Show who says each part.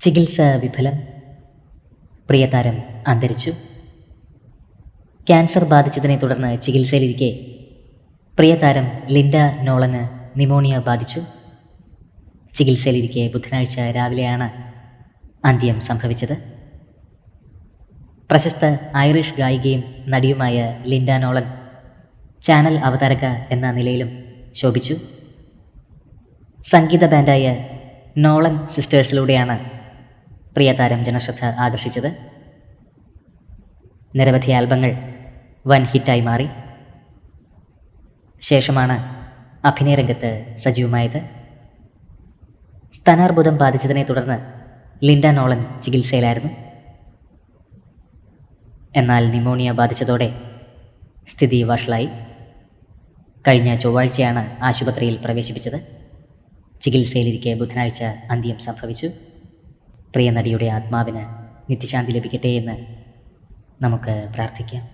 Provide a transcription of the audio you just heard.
Speaker 1: ചികിത്സ വിഫലം. പ്രിയതാരം അന്തരിച്ചു. ക്യാൻസർ ബാധിച്ചതിനെ തുടർന്ന് ചികിത്സയിലിരിക്കെ പ്രിയതാരം ലിൻഡ നോളന് നിമോണിയ ബാധിച്ചു. ചികിത്സയിലിരിക്കെ ബുധനാഴ്ച രാവിലെയാണ് അന്ത്യം സംഭവിച്ചത്. പ്രശസ്ത ഐറിഷ് ഗായികയും നടിയുമായ ലിൻഡ നോളൻ ചാനൽ അവതാരക എന്ന നിലയിലും ശോഭിച്ചു. സംഗീത ബാൻഡായ നോളൻ സിസ്റ്റേഴ്സിലൂടെയാണ് പ്രിയതാരം ജനശ്രദ്ധ ആകർഷിച്ചത്. നിരവധി ആൽബങ്ങൾ വൻ ഹിറ്റായി മാറി. ശേഷമാണ് അഭിനയരംഗത്ത് സജീവമായത്. സ്ഥാനാർബുദം ബാധിച്ചതിനെ തുടർന്ന് ലിൻഡ നോളൻ ചികിത്സയിലായിരുന്നു. എന്നാൽ ന്യൂമോണിയ ബാധിച്ചതോടെ സ്ഥിതി വഷളായി. കഴിഞ്ഞ ചൊവ്വാഴ്ചയാണ് ആശുപത്രിയിൽ പ്രവേശിപ്പിച്ചത്. ചികിത്സയിലിരിക്കെ ബുധനാഴ്ച അന്ത്യം സംഭവിച്ചു. പ്രിയ നടിയുടെ ആത്മാവിന് നിത്യശാന്തി ലഭിക്കട്ടെ എന്ന് നമുക്ക് പ്രാർത്ഥിക്കാം.